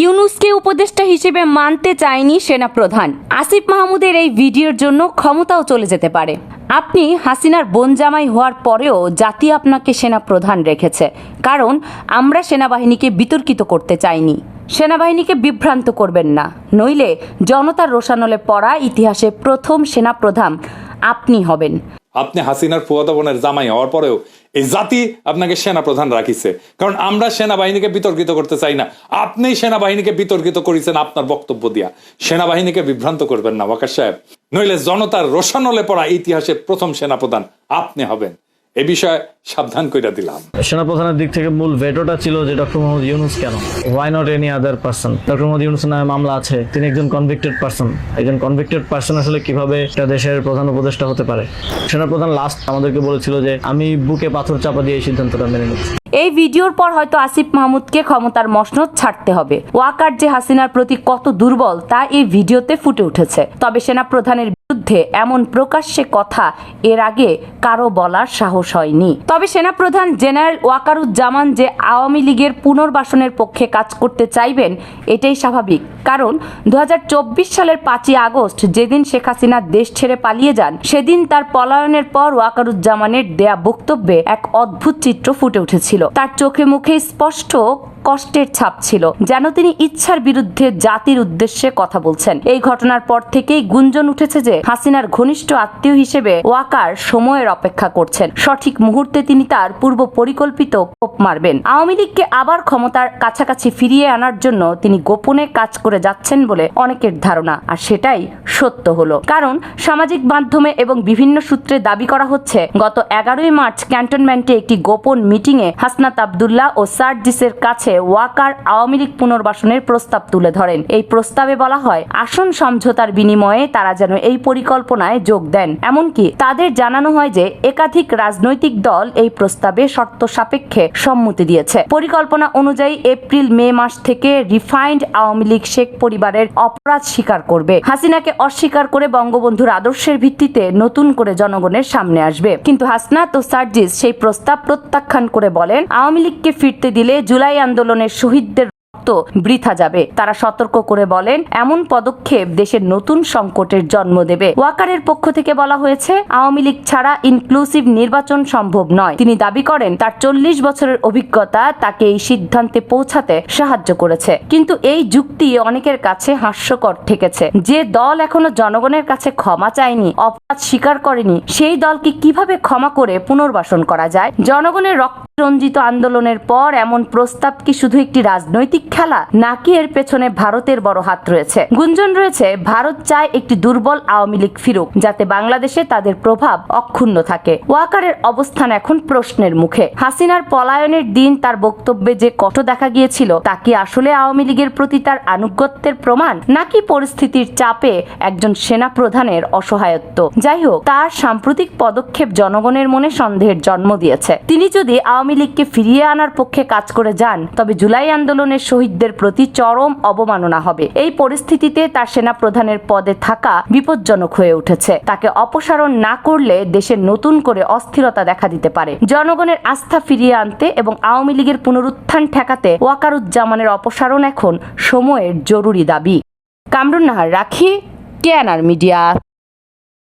ইউনুসকে উপদেষ্টা হিসেবে মানতে চায়নি সেনাপ্রধান। আসিফ মাহমুদের এই ভিডিওর জন্য ক্ষমতাও চলে যেতে পারে। আপনি হাসিনার বনজামাই হওয়ার পরেও জাতি আপনাকে সেনাপ্রধান রেখেছে। কারণ আমরা সেনাবাহিনীকে বিতর্কিত করতে চাইনি। সেনাবাহিনীকে বিভ্রান্ত করবেন না। নইলে জনতার রোশানলে পড়া ইতিহাসে প্রথম সেনাপ্রধান আপনি হবেন। আপনি হাসিনার ফুয়াদা বোনের জামাই হওয়ার পরেও এই জাতি আপনাকে সেনাপ্রধান রাখিছে। কারণ আমরা সেনাবাহিনীকে বিতর্কিত করতে চাই না। আপনি সেনাবাহিনীকে বিতর্কিত করেছেন আপনার বক্তব্য দিয়া। সেনাবাহিনীকে বিভ্রান্ত করবেন না, ওয়াকার সাহেব। নইলে জনতার রোশানলে পড়া ইতিহাসের প্রথম সেনাপ্রধান আপনি হবেন। এ বিষয়ে সাবধান কইরা দিলাম। সেনাপ্রধানের দিক থেকে মূল ভেটোটা ছিল যে ডক্টর মোহাম্মদ ইউনুস কেন? Why not any other person doctor Mohammad Yunus নামে মামলা আছে তিনি একজন কনভিক্টেড পার্সন একজন কনভিক্টেড পার্সন আসলে কীভাবে একটা দেশের প্রধান উপদেষ্টা হতে পারে? সেনাপ্রধান লাস্ট আমাদেরকে বলেছিল যে আমি বুকে পাথর চাপা দিয়ে এই সিদ্ধান্তটা মেনে নিচ্ছি। এই ভিডিওর পর হয়তো আসিফ মাহমুদকে ক্ষমতার মসনদ ছাড়তে হবে। ওয়াকার যে হাসিনার প্রতি কত দুর্বল তা এই ভিডিওতে ফুটে উঠেছে। তবে সেনাপ্রধানের বিরুদ্ধে এমন প্রকাশ্যে কথা এর আগে কারও বলার সাহস হয়নি। তবে সেনাপ্রধান জেনারেল ওয়াকারুজ্জামান যে আওয়ামী লীগের পুনর্বাসনের পক্ষে কাজ করতে চাইবেন, এটাই স্বাভাবিক। কারণ দু হাজার চব্বিশ সালের পাঁচই আগস্ট যেদিন শেখ হাসিনা দেশ ছেড়ে পালিয়ে যান, সেদিন তার পলায়নের পর ওয়াকারুজ্জামানের দেয়া বক্তব্যে এক অদ্ভুত চিত্র ফুটে উঠেছিল। তার চোখে মুখে স্পষ্ট কষ্টের ছাপ ছিল। যেন তিনি ইচ্ছার বিরুদ্ধে জাতির উদ্দেশ্যে কথা বলছেন। এই ঘটনার পর থেকেই গুঞ্জন উঠেছে যে হাসিনার ঘনিষ্ঠ আত্মীয় হিসেবে ওয়াকার সময়ের অপেক্ষা করছেন। সঠিক মুহূর্তে তিনি তার পূর্ব পরিকল্পিত কোপ মারবেন। আওয়ামী লীগকে আবার ক্ষমতার কাছাকাছি ফিরিয়ে আনার জন্য তিনি গোপনে কাজ করে যাচ্ছেন বলে অনেকের ধারণা। আর সেটাই সত্য হলো। কারণ সামাজিক মাধ্যমে এবং বিভিন্ন সূত্রে দাবি করা হচ্ছে, গত এগারোই মার্চ ক্যান্টনমেন্টে একটি গোপন মিটিংয়ে হাসনাত আবদুল্লাহ ও সার্জিসের কাছে ওয়াকার আওয়ামী লীগ পুনর্বাসনের প্রস্তাব তুলে ধরেন। এই প্রস্তাবে বলা হয়, আসন সমঝোতার বিনিময়ে তারা যেন এই পরিকল্পনায় যোগ দেন। এমনকি তাদের জানানো হয় যে, একাধিক রাজনৈতিক দল এই প্রস্তাবে শর্ত সাপেক্ষে সম্মতি দিয়েছে। পরিকল্পনা অনুযায়ী এপ্রিল, মে মাস থেকে রিফাইন্ড আওয়ামী লীগ শেখ পরিবারের অপরাধ স্বীকার করবে। হাসিনাকে অস্বীকার করে বঙ্গবন্ধুর আদর্শের ভিত্তিতে নতুন করে জনগণের সামনে আসবে। কিন্তু হাসনাত ও সার্জিস সেই প্রস্তাব প্রত্যাখ্যান করে বলেন, আওয়ামী লীগকে ফিরতে দিলে জুলাই আন্দোলনের শহীদদের রক্ত বৃথা যাবে। তারা সতর্ক করে বলেন, এমন পদক্ষেপ দেশের নতুন সংকটের জন্ম দেবে। ওয়াকারের পক্ষ থেকে বলা হয়েছে, আওয়ামী লীগ ছাড়া ইনক্লুসিভ নির্বাচন সম্ভব নয়। তিনি দাবি করেন, তার চল্লিশ বছরের অভিজ্ঞতা তাকে এই সিদ্ধান্তে পৌঁছাতে সাহায্য করেছে। কিন্তু এই যুক্তি অনেকের কাছে হাস্যকর ঠেকেছে। যে দল এখনও জনগণের কাছে ক্ষমা চায়নি, অপরাধ স্বীকার করেনি, সেই দলকে কীভাবে ক্ষমা করে পুনর্বাসন করা যায়? জনগণের রক্ত রঞ্জিত আন্দোলনের পর এমন প্রস্তাব কি শুধু একটি রাজনৈতিক খেলা? নাকি এর পেছনে ভারতের বড় হাত রয়েছে? গুঞ্জন রয়েছে, ভারত চায় একটি দুর্বল আওয়ামী লীগ ফিরুক, যাতে বাংলাদেশে তাদের প্রভাব অক্ষুণ্ণ থাকে। ওয়াকারের অবস্থান এখন প্রশ্নের মুখে। হাসিনার পলায়নের দিন তার বক্তব্যে যে কষ্ট দেখা গিয়েছিল, তা কি আসলে আওয়ামী লীগের প্রতি তার আনুগত্যের প্রমাণ? নাকি পরিস্থিতির চাপে একজন সেনা প্রধানের অসহায়ত্ব? যাই হোক, তার সাম্প্রতিক পদক্ষেপ জনগণের মনে সন্দেহের জন্ম দিয়েছে। তিনি যদি আওয়ামী লীগকে ফিরিয়ে আনার পক্ষে কাজ করে যান, তবে জুলাই আন্দোলনের শহীদদের প্রতি চরম অবমাননা হবে। এই পরিস্থিতিতে তার সেনা প্রধানের পদে থাকা বিপজ্জনক হয়ে উঠেছে। তাকে অপসারণ না করলে দেশের নতুন করে অস্থিরতা দেখা দিতে পারে। জনগণের আস্থা ফিরিয়ে আনতে এবং আওয়ামী লীগের পুনরুত্থান ঠেকাতে ওয়াকারুজ্জামানের অপসারণ এখন সময়ের জরুরি দাবি। কামরুন নাহার, রাখি কেয়ানার মিডিয়া।